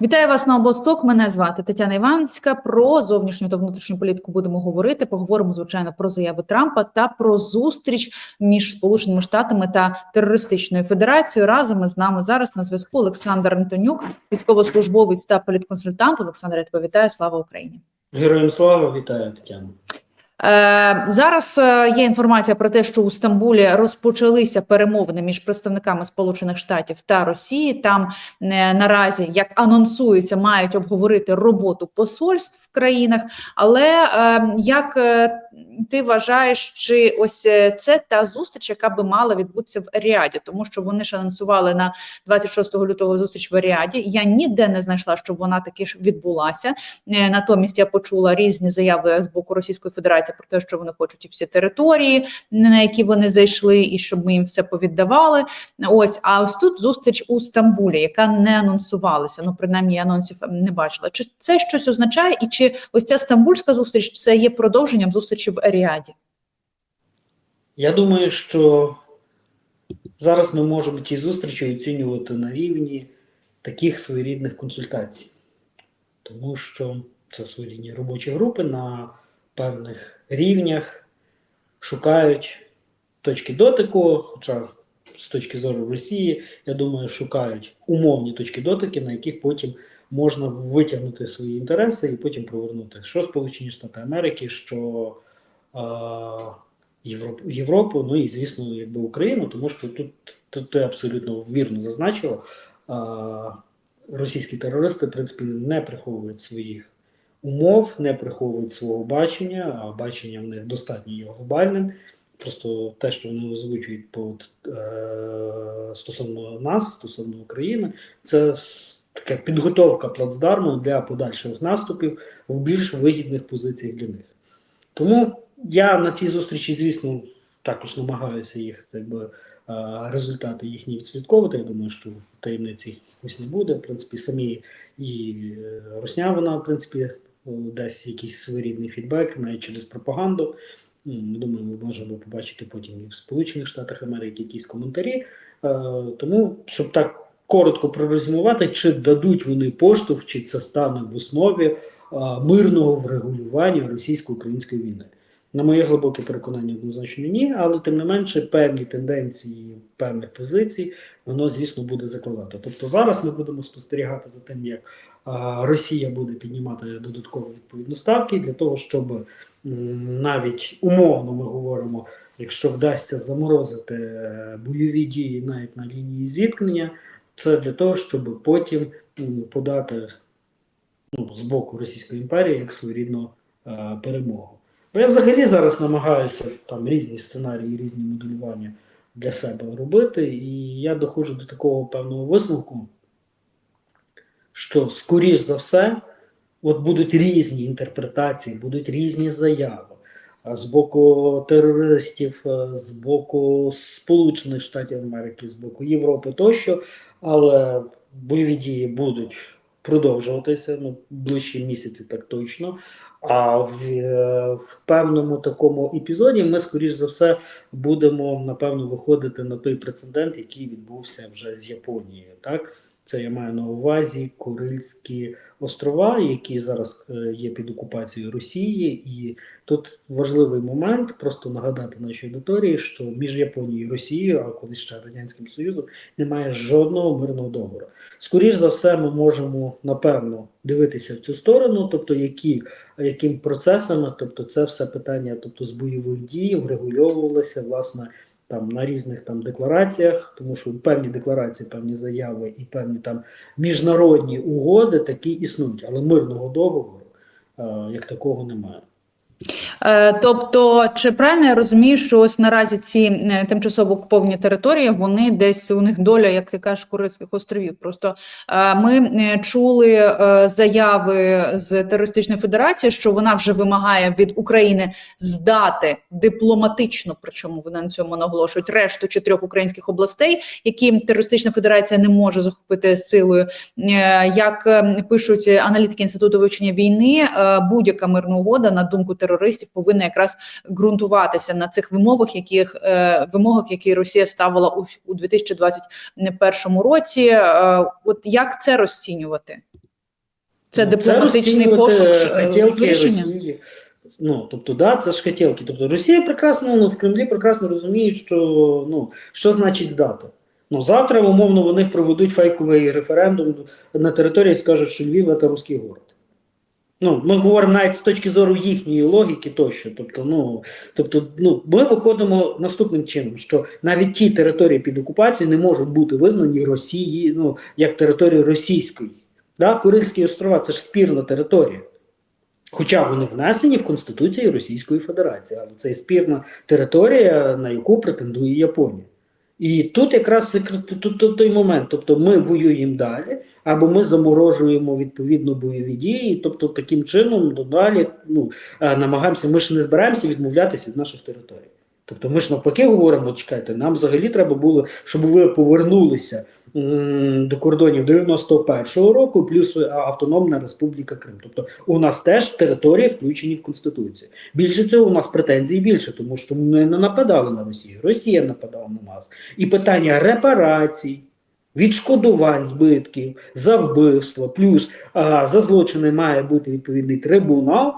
Вітаю вас на обосток. Мене звати Тетяна Іванська. Про зовнішню та внутрішню політику будемо говорити. Поговоримо звичайно про заяви Трампа та про зустріч між Сполученими Штатами та терористичною федерацією. Разом із нами зараз на зв'язку Олександр Антонюк, військовослужбовець та політконсультант. Олександр, я тебе вітаю. Слава Україні! Героям слава, вітаю Тетяну. Е, Зараз е, є інформація про те, що у Стамбулі розпочалися перемовини між представниками Сполучених Штатів та Росії. Там е, наразі, як анонсується, мають обговорити роботу посольств в країнах. Але як ти вважаєш, чи ось це та зустріч, яка би мала відбутися в Ріаді, тому що вони ж анонсували на 26 лютого зустріч в Ріаді. Я ніде не знайшла, щоб вона таки ж відбулася. Натомість я почула різні заяви з боку Російської Федерації про те, що вони хочуть і всі території, на які вони зайшли, і щоб ми їм все повіддавали. Ось, а ось тут зустріч у Стамбулі, яка не анонсувалася. Ну, принаймні, я анонсів не бачила. Чи це щось означає, і чи ось ця стамбульська зустріч це є продовженням зустрічі в Ріаді? Я думаю, що зараз ми можемо ті зустрічі оцінювати на рівні таких своєрідних консультацій, тому що це своєрідні робочі групи на певних рівнях шукають точки дотику, хоча з точки зору Росії, я думаю, шукають умовні точки дотики, на яких потім можна витягнути свої інтереси і потім повернути що Сполучені Штати Америки, що е, Європу, Європу, ну і звісно, якби Україну, тому що тут, тут ти абсолютно вірно зазначила. Е, російські терористи, в принципі, не приховують своїх умов, не приховують свого бачення, а бачення в них достатньо є глобальним. Просто те, що вони озвучують по, е, стосовно нас, стосовно України, це така підготовка плацдарму для подальших наступів в більш вигідних позиціях для них. Тому я на цій зустрічі, звісно, також намагаюся їх якби, е, результати їхні відслідковувати. Я думаю, що таємниці якось не буде. В принципі, самі і е, Росня, вона, в принципі, дасть якийсь своєрідний фідбек, навіть через пропаганду. Думаю, ми можемо побачити потім і в Сполучених Штатах Америки якісь коментарі. Е, Тому, щоб так коротко прорезюмувати, чи дадуть вони поштовх, чи це стане в основі е, мирного врегулювання російсько-української війни. На моє глибоке переконання, однозначно ні, але тим не менше певні тенденції певних позицій воно, звісно, буде закладати. Тобто зараз ми будемо спостерігати за тим, як Росія буде піднімати додаткові відповідно ставки для того, щоб навіть умовно ми говоримо, якщо вдасться заморозити е, бойові дії навіть на лінії зіткнення, це для того, щоб потім подати ну, з боку Російської імперії як своєрідну е, перемогу. Бо я взагалі зараз намагаюся там різні сценарії, різні моделювання для себе робити, і я доходжу до такого певного висновку, що скоріш за все, от будуть різні інтерпретації, будуть різні заяви з боку терористів, е, з боку Сполучених Штатів Америки, з боку Європи тощо, але бойові дії будуть продовжуватися ну, ближчі місяці, так точно. А в, е, в певному такому епізоді ми, скоріш за все, будемо напевно виходити на той прецедент, який відбувся вже з Японією. Так, це я маю на увазі Курильські острова, які зараз е, є під окупацією Росії, і тут важливий момент просто нагадати нашій аудиторії, що між Японією і Росією, а колись ще радянським Союзом, немає жодного мирного договору. Скоріш за все, ми можемо напевно дивитися в цю сторону, тобто які яким процесами, тобто це все питання, тобто з бойових дій врегульовувалося власне там на різних там деклараціях, тому що певні декларації, певні заяви і певні там міжнародні угоди такі існують, але мирного договору е, як такого немає. Е, Тобто, чи правильно я розумію, що ось наразі ці е, тимчасово окуповані території, вони десь у них доля, як ти кажеш, Курильських островів. Просто е, ми чули заяви з терористичної федерації, що вона вже вимагає від України здати дипломатично, причому вони на цьому наголошують решту чотирьох українських областей, які терористична федерація не може захопити силою. Як пишуть аналітики інституту вивчення війни, будь-яка мирна угода на думку терористів повинна якраз ґрунтуватися на цих вимогах, яких е, вимогах, які Росія ставила у, у 2021 році. Е, От як це розцінювати? Це Ну, дипломатичний розцінювати пошук е, хотілки вирішення. Росії. Ну, тобто, да, це ж хотілки. Тобто Росія прекрасно, ну, в Кремлі прекрасно розуміють, що, ну, що значить здати. Ну, завтра, умовно, вони проведуть фейковий референдум на території і скажуть, що Львів це русський город. Ну, ми говоримо навіть з точки зору їхньої логіки тощо. Тобто, ну, тобто, ну, ми виходимо наступним чином, що навіть ті території під окупацією не можуть бути визнані Росії, ну, як території російської. Да? Курильські острова це ж спірна територія. Хоча вони внесені в Конституцію Російської Федерації, але це спірна територія, на яку претендує Японія. І тут якраз тут, тут той момент, тобто ми воюємо далі, або ми заморожуємо відповідно бойові дії, тобто таким чином додалі ну, е, намагаємося, ми ж не збираємося відмовлятися від наших територій. Тобто ми ж навпаки говоримо, чекайте, нам взагалі треба було, щоб ви повернулися до кордонів 91-го року, плюс Автономна Республіка Крим. Тобто у нас теж території включені в Конституцію. Більше цього, у нас претензій більше, тому що ми не нападали на Росію. Росія нападала на нас. І питання репарацій, відшкодувань збитків, за вбивство, плюс а, за злочини має бути відповідний трибунал.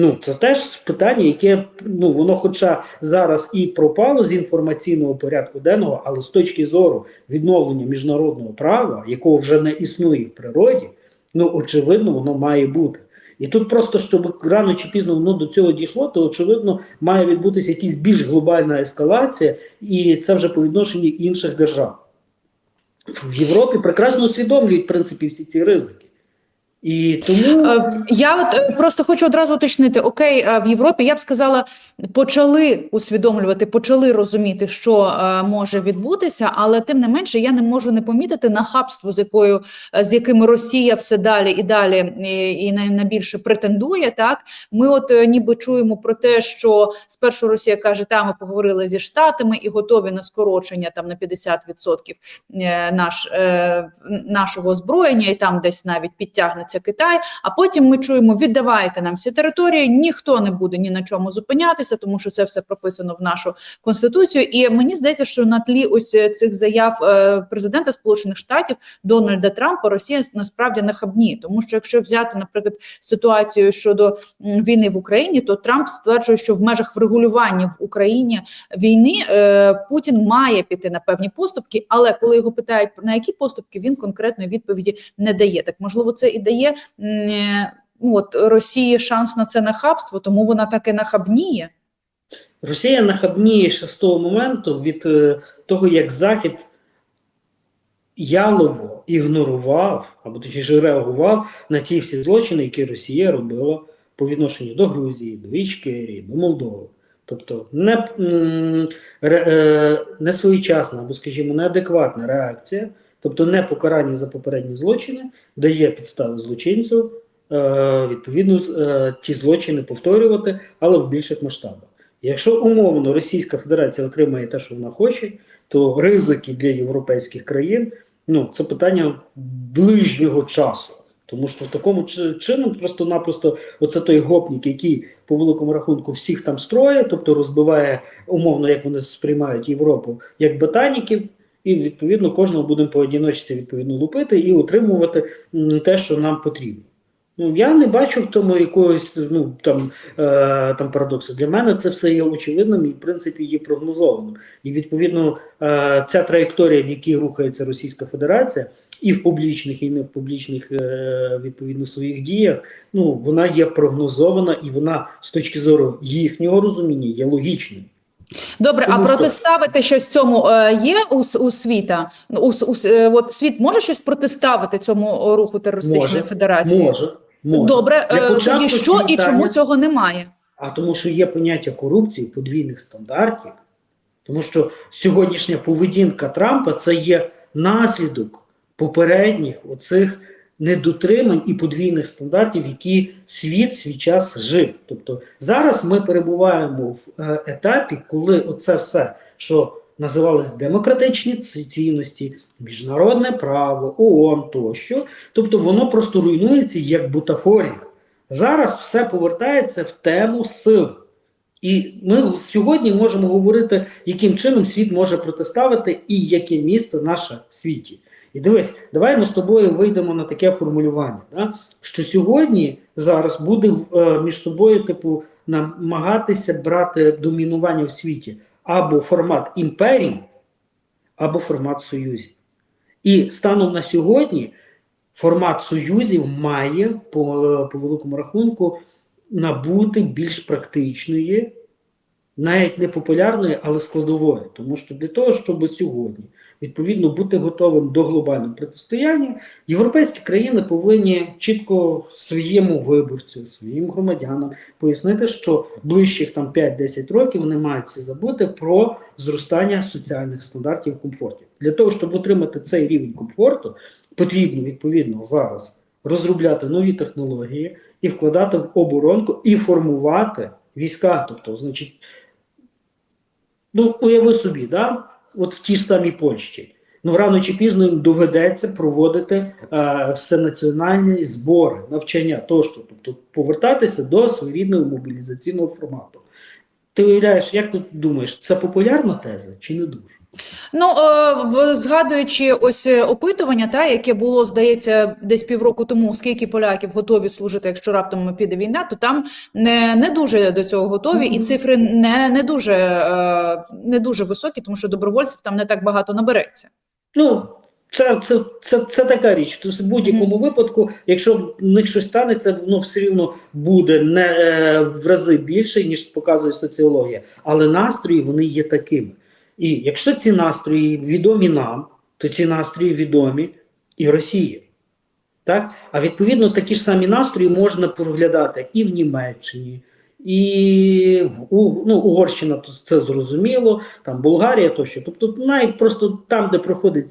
Ну, це теж питання, яке ну воно, хоча зараз і пропало з інформаційного порядку денного, але з точки зору відновлення міжнародного права, якого вже не існує в природі, ну очевидно, воно має бути. І тут просто щоб рано чи пізно воно до цього дійшло, то очевидно має відбутися якась більш глобальна ескалація, і це вже по відношенню інших держав. В Європі прекрасно усвідомлюють в принципі всі ці ризики. І тому Е, Я от е, просто хочу одразу уточнити: окей, е, в Європі я б сказала, почали усвідомлювати, почали розуміти, що може відбутися, але тим не менше я не можу не помітити нахабство, з якою з яким Росія все далі і далі і, і най- найбільше претендує. Так ми, от ніби чуємо про те, що спершу Росія каже, та ми поговорили зі штатами і готові на скорочення там на 50% е, наш, нашого озброєння, і там десь навіть підтягнеться Китай. А потім ми чуємо: віддавайте нам всі території, ніхто не буде ні на чому зупинятися, тому що це все прописано в нашу конституцію. І мені здається, що на тлі ось е, цих заяв е, президента Сполучених Штатів Дональда Трампа Росія насправді нахабніє, тому що якщо взяти, наприклад, ситуацію щодо війни в Україні, то Трамп стверджує, що в межах врегулювання в Україні війни е, Путін має піти на певні поступки, але коли його питають на які поступки, він конкретної відповіді не дає. Так можливо, це і дає м, е, ну, от Росії шанс на це нахабство, тому вона так і нахабніє. Росія нахабніє ще з того моменту від е, того, як Захід ялово ігнорував, або точніше реагував на ті всі злочини, які Росія робила по відношенню до Грузії, до Ічкерії, до Молдови. Тобто не, е, не своєчасна або, скажімо, неадекватна реакція, тобто не покарання за попередні злочини, дає підстави злочинцю е, відповідно е, ті злочини повторювати, але в більших масштабах. Якщо умовно Російська Федерація отримає те, що вона хоче, то ризики для європейських країн ну це питання ближнього часу. Тому що в такому чином просто-напросто оце той гопнік, який по великому рахунку всіх там строє, тобто розбиває умовно, як вони сприймають Європу, як ботаніків, і відповідно кожного будемо поодіночці відповідно лупити і отримувати те, що нам потрібно. Ну я не бачу в тому якогось ну там, е, там парадоксу. Для мене це все є очевидним і в принципі є прогнозованим. І відповідно е, ця траєкторія, в якій рухається Російська Федерація, і в публічних, і не в публічних е, відповідно своїх діях, ну вона є прогнозована і вона з точки зору їхнього розуміння є логічною. Добре, Тому а що- протиставити щось цьому е, є у, у світа? У, у, е, от світ може щось протиставити цьому руху терористичної Може, федерації? Може, може. Добре, е, тоді що і цвітання- чому цього немає? А тому, що є поняття корупції, подвійних стандартів, тому що сьогоднішня поведінка Трампа це є наслідок попередніх оцих недотримань і подвійних стандартів, які світ свій час жив. Тобто зараз ми перебуваємо в е, етапі, коли оце все, що називалось демократичні цінності, міжнародне право, ООН тощо, тобто воно просто руйнується як бутафорія. Зараз все повертається в тему сил. І ми сьогодні можемо говорити, яким чином світ може протиставити і яке місце наше в світі. І дивись, давай ми з тобою вийдемо на таке формулювання, да? що сьогодні зараз буде е, між собою, типу, намагатися брати домінування в світі або формат імперії, або формат союзів. І станом на сьогодні формат союзів має по, по великому рахунку набути більш практичної, навіть не популярної, але складової. Тому що для того, щоб сьогодні відповідно бути готовим до глобального протистояння, європейські країни повинні чітко своєму виборцю, своїм громадянам пояснити, що ближчих там 5-10 років вони мають всі забути про зростання соціальних стандартів комфортів. Для того, щоб отримати цей рівень комфорту, потрібно відповідно зараз розробляти нові технології і вкладати в оборонку і формувати війська. Тобто, значить, ну уяви собі, да? от в тій самій Польщі. Ну, рано чи пізно їм доведеться проводити е, всенаціональні збори, навчання тощо, тобто повертатися до своєрідного мобілізаційного формату. Ти уявляєш, як ти думаєш, це популярна теза чи не дуже? Ну, е, згадуючи ось е, опитування, та яке було, здається, десь півроку тому, скільки поляків готові служити, якщо раптом піде війна, то там не, не дуже до цього готові, і цифри не, не дуже е, не дуже високі, тому що добровольців там не так багато набереться. Ну, це, це, це, це така річ. Тобто, в будь-якому випадку, якщо в них щось станеться, воно все рівно буде не е, в рази більше, ніж показує соціологія. Але настрої вони є такими. І якщо ці настрої відомі нам, то ці настрої відомі і Росії. Так? А відповідно такі ж самі настрої можна проглядати і в Німеччині, і в ну, Угорщина, то це зрозуміло, там Болгарія тощо. Тобто, навіть просто там, де проходить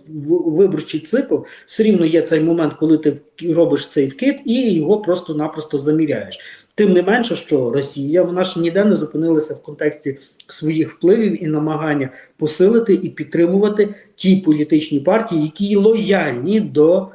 виборчий цикл, все рівно є цей момент, коли ти робиш цей вкид і його просто-напросто заміряєш. Тим не менше, що Росія вона ж ніде не зупинилася в контексті своїх впливів і намагання посилити і підтримувати ті політичні партії, які лояльні до е,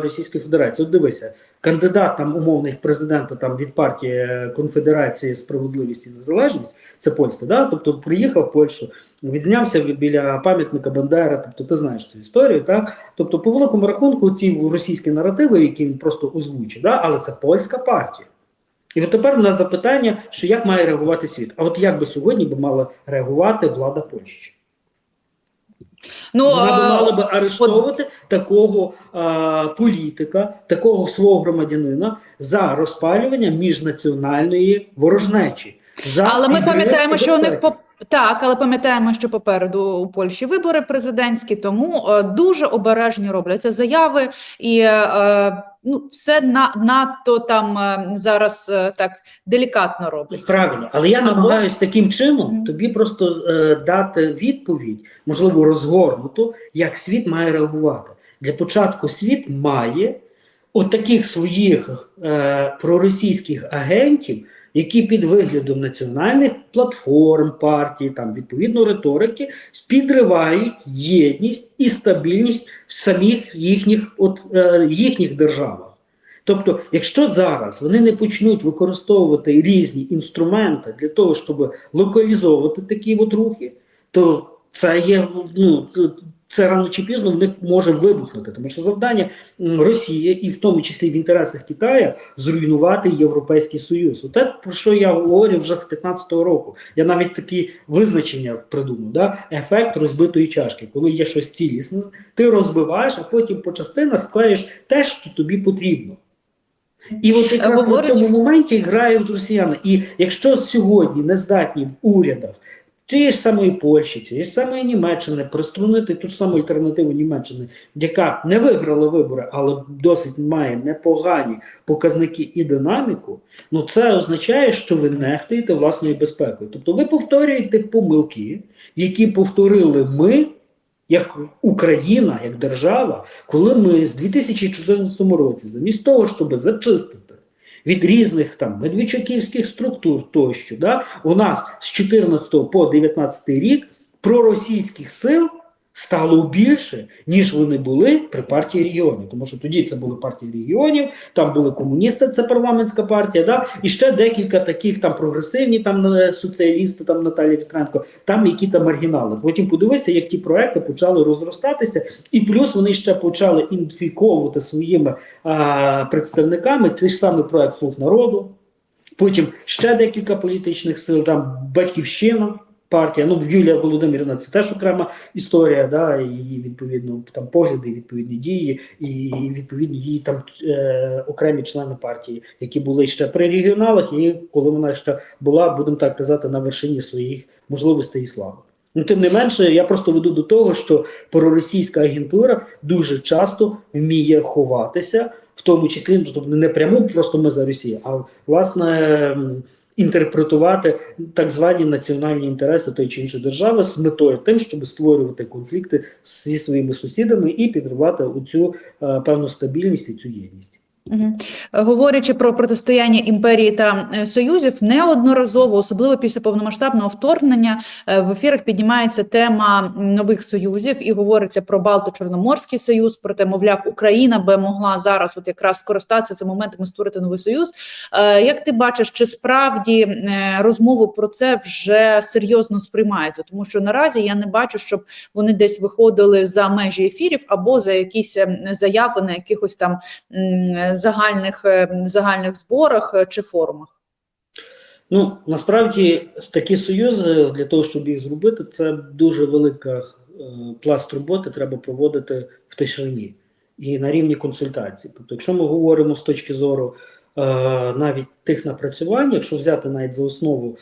Російської Федерації. От дивися, кандидат там умовний в президента там від партії е, Конфедерації Справедливість і Незалежність, це польська, да? тобто приїхав в Польщу, відзнявся біля пам'ятника Бандера, тобто ти знаєш цю історію, так? Тобто, по великому рахунку, ці російські наративи, які він просто озвучив, да? але це польська партія. І от тепер на запитання, що як має реагувати світ? А от як би сьогодні би мала реагувати влада Польщі? Ну, Вона би е, мала би арештовувати такого а, політика, такого свого громадянина за розпалювання міжнаціональної ворожнечі. За Але ми пам'ятаємо, що у них по так, але пам'ятаємо, що попереду у Польщі вибори президентські, тому е, дуже обережні робляться заяви, і е, ну все на надто там е, зараз е, так делікатно робиться. Правильно, але я намагаюсь таким чином тобі просто е, дати відповідь, можливо, розгорнуту, як світ має реагувати. Для початку світ має от таких своїх е, проросійських агентів, які під виглядом національних платформ, партій, там відповідно риторики, підривають єдність і стабільність в самих їхніх, от, е, їхніх державах. Тобто, якщо зараз вони не почнуть використовувати різні інструменти для того, щоб локалізовувати такі от рухи, то це є ну це рано чи пізно в них може вибухнути, тому що завдання Росії, і в тому числі в інтересах Китаю, зруйнувати Європейський Союз. Оте про що я говорю вже з 15-го року. Я навіть такі визначення придумав: да? ефект розбитої чашки, коли є щось цілісне, ти розбиваєш, а потім по частинах склеїш те, що тобі потрібно. І от якраз на цьому моменті грають росіяни. І якщо сьогодні не здатні в урядах тієї ж самої Польщі, цієї ж самої Німеччини приструнити ту ж саму альтернативу Німеччини, яка не виграла вибори, але досить має непогані показники і динаміку, ну це означає, що ви нехтуєте власною безпекою. Тобто ви повторюєте помилки, які повторили ми. Як Україна, як держава, коли ми з 2014 році, замість того, щоб зачистити від різних там медведчуківських структур тощо, да, у нас з 14 по 19 рік проросійських сил стало більше, ніж вони були при партії регіонів. Тому що тоді це були партії регіонів, там були комуністи, це парламентська партія, да? і ще декілька таких там прогресивні, там е, соціалісти, там Наталія Вітренко, там які там маргінали. Потім подивися, як ті проекти почали розростатися, і плюс вони ще почали ідентифіковувати своїми а, представниками той ж самий проект Слуг народу. Потім ще декілька політичних сил, там Батьківщина, партія. Ну, Юлія Володимирівна це теж окрема історія, да, її відповідно там погляди, відповідні дії, і відповідно її там е, окремі члени партії, які були ще при регіоналах, і коли вона ще була, будемо так казати, на вершині своїх можливостей і слави. Ну, тим не менше, я просто веду до того, що проросійська агентура дуже часто вміє ховатися, в тому числі ну, тобто не прямо просто ми за Росію, а власне інтерпретувати так звані національні інтереси тої чи іншої держави з метою тим, щоб створювати конфлікти зі своїми сусідами і підривати оцю е, певну стабільність і цю єдність. Говорячи про протистояння імперії та е, союзів, неодноразово, особливо після повномасштабного вторгнення, е, в ефірах піднімається тема нових союзів і говориться про Балто-Чорноморський союз. Проте, мовляв, Україна би могла зараз, от якраз скористатися цим моментом і створити новий союз. Е, Як ти бачиш, чи справді розмови про це вже серйозно сприймаються? Тому що наразі я не бачу, щоб вони десь виходили за межі ефірів або за якісь е, заяви на якихось там загальних е, загальних зборах е, чи форумах. Ну насправді такі союзи для того, щоб їх зробити, це дуже велика е, пласт роботи треба проводити в тишині і на рівні консультацій. Тобто, якщо ми говоримо з точки зору навіть тих напрацювань, якщо взяти навіть за основу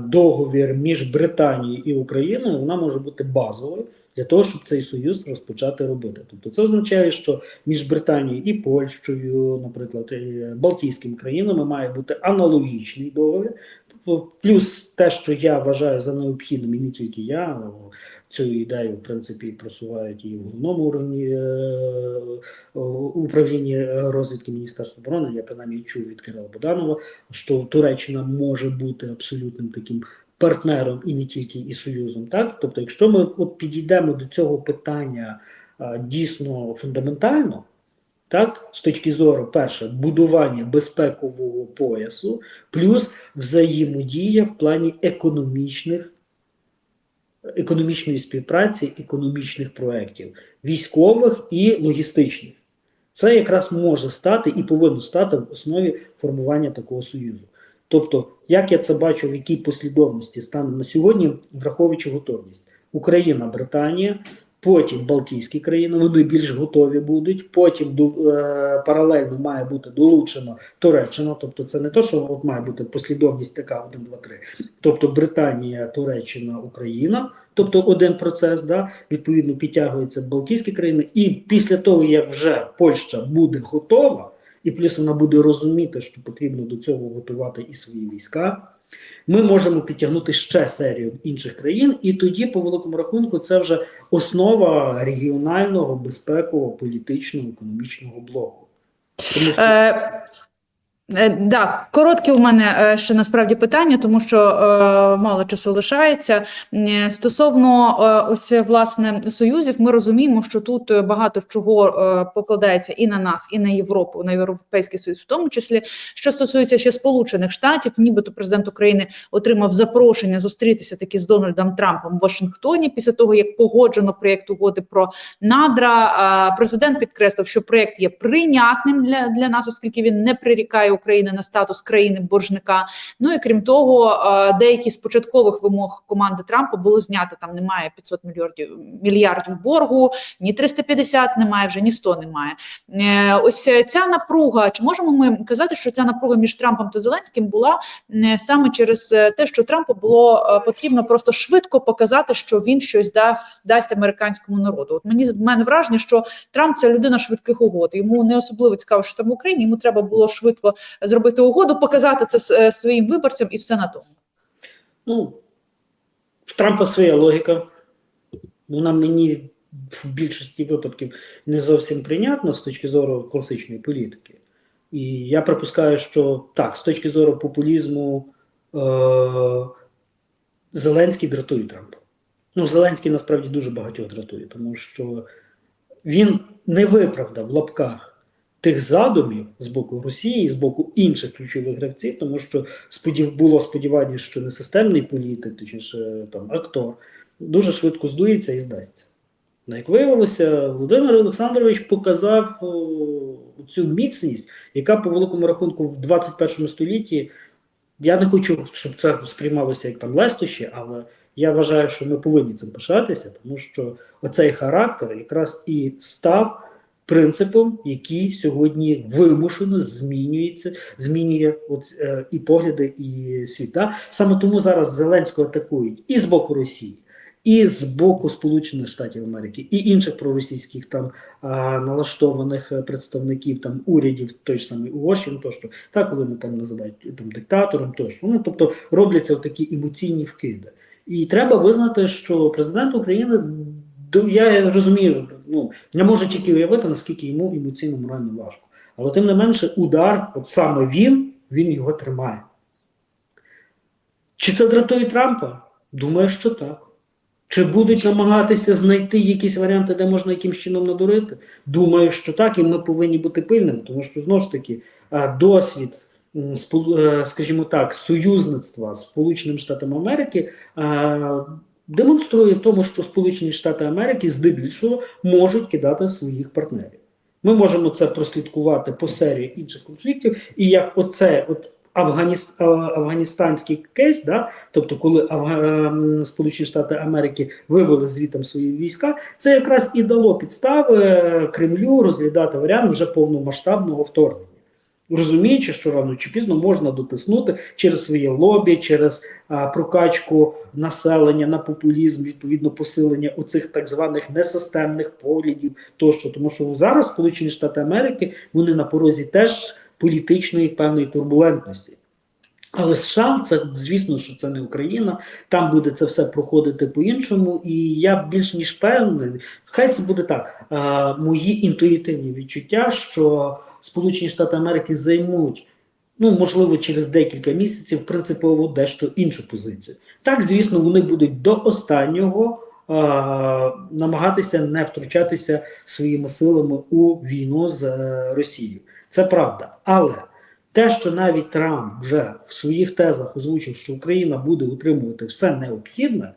договір між Британією і Україною, вона може бути базовою для того, щоб цей союз розпочати робити. Тобто, це означає, що між Британією і Польщею, наприклад, і Балтійськими країнами має бути аналогічний договір. Плюс те, що я вважаю за необхідним, і не тільки я, цю ідею, в принципі, просувають і в головному органі е, управлінні розвідки Міністерства оборони. Я принаймні чув від Кирила Боданова, що Туреччина може бути абсолютним таким партнером і не тільки і союзом. Так, тобто, якщо ми от підійдемо до цього питання а, дійсно фундаментально. Так, з точки зору, перше, будування безпекового поясу, плюс взаємодія в плані економічних, економічної співпраці, економічних проєктів, військових і логістичних. Це якраз може стати і повинно стати в основі формування такого союзу. Тобто, як я це бачу, в якій послідовності станом на сьогодні, враховуючи готовність, Україна, Британія. Потім Балтійські країни, вони більш готові будуть. Потім е, паралельно має бути долучено Туреччина. Тобто, це не то, що от має бути послідовність така 1, 2, 3. Тобто Британія, Туреччина, Україна, тобто один процес, да, відповідно підтягуються Балтійські країни. І після того, як вже Польща буде готова, і плюс вона буде розуміти, що потрібно до цього готувати і свої війська. Ми можемо підтягнути ще серію інших країн, і тоді, по великому рахунку, це вже основа регіонального, безпекового, політичного, економічного блоку. Тому що... Е, да, коротке у мене е, ще насправді питання, тому що е, мало часу лишається. Е, Стосовно е, ось власне союзів, ми розуміємо, що тут багато чого е, покладається і на нас, і на Європу, на Європейський Союз, в тому числі, що стосується ще Сполучених Штатів, нібито президент України отримав запрошення зустрітися таки з Дональдом Трампом в Вашингтоні після того, як погоджено проєкт угоди про надра. Е, Президент підкреслив, що проєкт є прийнятним для, для нас, оскільки він не прирікає України на статус країни боржника. Ну і крім того, е, деякі з початкових вимог команди Трампа було знято. Там немає 500 мільярдів мільярдів боргу, ні 350 немає, вже ні 100 немає. Е, Ось ця напруга. Чи можемо ми казати, що ця напруга між Трампом та Зеленським була саме через е, те, що Трампу було потрібно просто швидко показати, що він щось дав дасть американському народу? От мені в мене враження, що Трамп це людина швидких угод. Йому не особливо цікаво, що там в Україні. Йому треба було швидко зробити угоду, показати це е, своїм виборцям, і все на тому. Ну, в Трампа своя логіка. Вона мені в більшості випадків не зовсім прийнятна з точки зору класичної політики. І я припускаю, що так, з точки зору популізму, е- Зеленський дратує Трампа. Ну, Зеленський насправді дуже багатьох дратує, тому що він не виправдав в лапках тих задумів з боку Росії, і з боку інших ключових гравців, тому що сподів... було сподівання, що не системний політик, точніше там актор, дуже швидко здується і здасться. Ну, Як виявилося, Володимир Олександрович показав цю міцність, яка по великому рахунку в 21 столітті. Я не хочу, щоб це сприймалося як там лестощі, але я вважаю, що ми повинні цим пишатися, тому що оцей характер якраз і став принципом, який сьогодні вимушено змінюється, змінює от, е, і погляди, і світ. Да? Саме тому зараз Зеленського атакують і з боку Росії. І з боку Сполучених Штатів Америки, і інших проросійських там а, налаштованих е, представників там урядів, той ж самий Угорщин, тощо, так коли ми там називають там диктатором, тощо. Ну тобто робляться такі емоційні вкиди. І треба визнати, що президент України я розумію, ну не можу тільки уявити, наскільки йому емоційно морально важко. Але тим не менше, удар, от саме він, він його тримає. Чи це дратує Трампа? Думаю, що так. Чи будуть намагатися знайти якісь варіанти, де можна якимсь чином надурити? Думаю, що так, і ми повинні бути пильними, тому що знову ж таки е, досвід, е, скажімо так, союзництва з Сполученими Штатами Америки е, демонструє тому, що Сполучені Штати Америки здебільшого можуть кидати своїх партнерів. Ми можемо це прослідкувати по серії інших конфліктів, і як оце от Афганіс, е, афганістанський кейс, да, тобто коли Афга, ем, Сполучені Штати Америки вивели звітом свої війська, це якраз і дало підстави е, Кремлю розглядати варіант вже повномасштабного вторгнення. Розуміючи, що рано чи пізно можна дотиснути через своє лобі, через а, прокачку населення на популізм, відповідно посилення оцих так званих несистемних поглядів тощо. Тому що зараз Сполучені Штати Америки вони на порозі теж політичної певної турбулентності. Але США, це звісно, що це не Україна. Там буде це все проходити по-іншому. І я більш ніж певний, хай це буде так. Мої інтуїтивні відчуття, що Сполучені Штати Америки займуть. Ну, можливо, через декілька місяців принципово дещо іншу позицію. Так, звісно, вони будуть до останнього е, намагатися не втручатися своїми силами у війну з е, Росією. Це правда. Але те, що навіть Трамп вже в своїх тезах озвучив, що Україна буде утримувати все необхідне,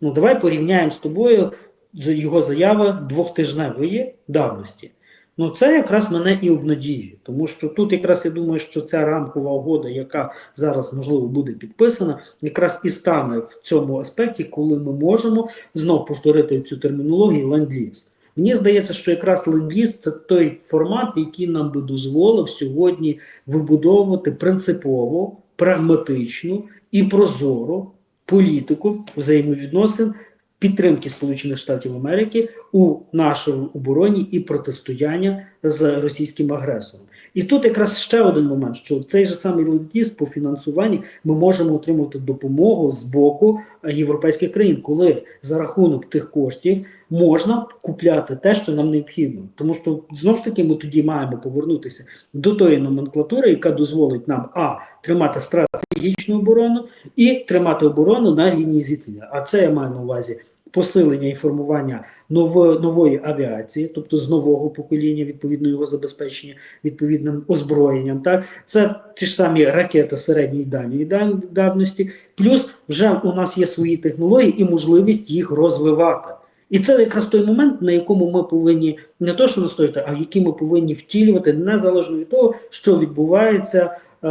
ну давай порівняємо з тобою його заяви двохтижневої давності. Ну, це якраз мене і обнадіює, тому що тут якраз я думаю, що ця рамкова угода, яка зараз можливо буде підписана, якраз і стане в цьому аспекті, коли ми можемо знов повторити цю термінологію ленд-ліз. Мені здається, що якраз ленд-ліз – це той формат, який нам би дозволив сьогодні вибудовувати принципово, прагматичну і прозору політику взаємовідносин підтримки Сполучених Штатів Америки у нашій обороні і протистояння з російським агресором. І тут якраз ще один момент: що цей же самий ленд-ліз по фінансуванні ми можемо отримати допомогу з боку європейських країн, коли за рахунок тих коштів можна купляти те, що нам необхідно. Тому що знову ж таки ми тоді маємо повернутися до тої номенклатури, яка дозволить нам а тримати стратегічну оборону і тримати оборону на лінії зіткнення. А це я маю на увазі посилення і формування нової, авіації, тобто з нового покоління, відповідно його забезпечення відповідним озброєнням. Так це ті ж самі ракети середньої дальньої дан- давності, плюс вже у нас є свої технології і можливість їх розвивати. І це якраз той момент, на якому ми повинні не то, що настояти, а який ми повинні втілювати незалежно від того, що відбувається е,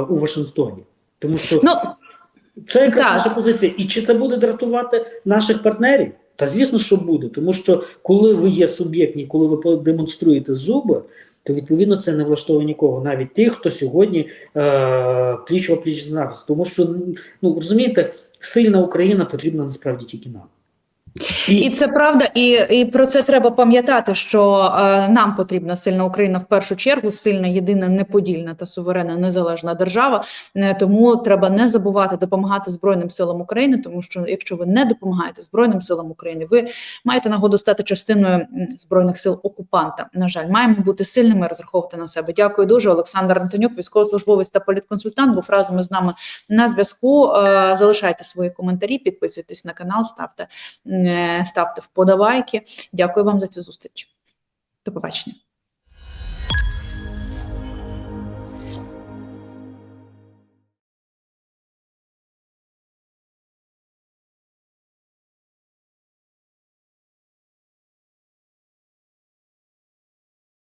у Вашингтоні. Тому що Ну це якраз Так. наша позиція. І чи це буде дратувати наших партнерів? Та звісно, що буде. Тому що коли ви є суб'єктні, коли ви демонструєте зуби, то відповідно це не влаштовує нікого, навіть тих, хто сьогодні е, пліч пліч з нас. Тому що ну розумієте, сильна Україна потрібна насправді тільки нам. І це правда, і, і про це треба пам'ятати, що е, нам потрібна сильна Україна в першу чергу, сильна, єдина, неподільна та суверенна незалежна держава. Е, тому треба не забувати допомагати Збройним силам України, тому що якщо ви не допомагаєте Збройним силам України, ви маєте нагоду стати частиною збройних сил окупанта. На жаль, маємо бути сильними, розраховувати на себе. Дякую дуже. Олександр Антонюк, військовослужбовець та політконсультант, був разом із нами на зв'язку. Е, Залишайте свої коментарі, підписуйтесь на канал, ставте. Е, ставте вподобайки. Дякую вам за цю зустріч. До побачення.